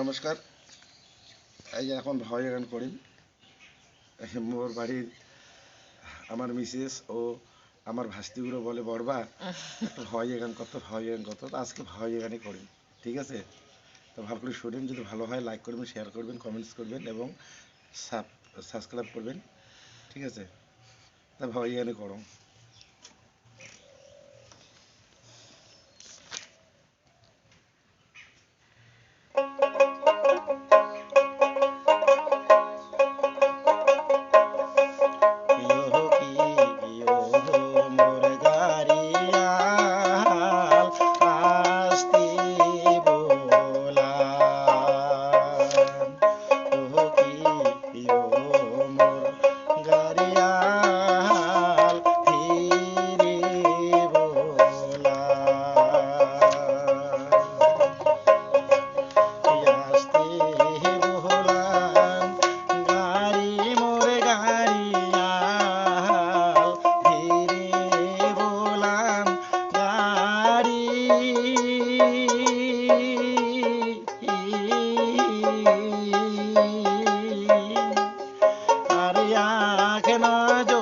নমস্কার। এই যে এখন ভয় গান করি মোর বাড়ির আমার মিসেস ও আমার ভাস্তিগুলো বলে বড়বা একটা ভয় গান কত ভয় গান কত। আজকে ভয় গানই করি ঠিক আছে? তো ভালো করে শুনেন যদি ভালো হয় লাইক করবেন শেয়ার করবেন কমেন্টস করবেন এবং সাবস্ক্রাইব করবেন ঠিক আছে? তা ভয় গানই করো ना जो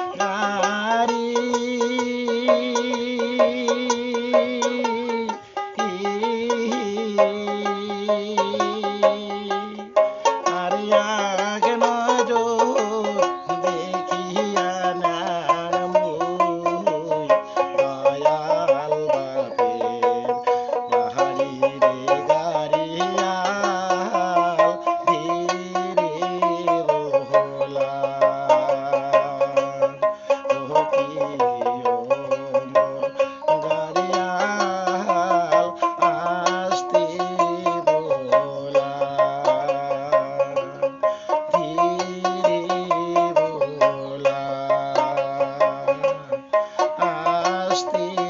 हस्ते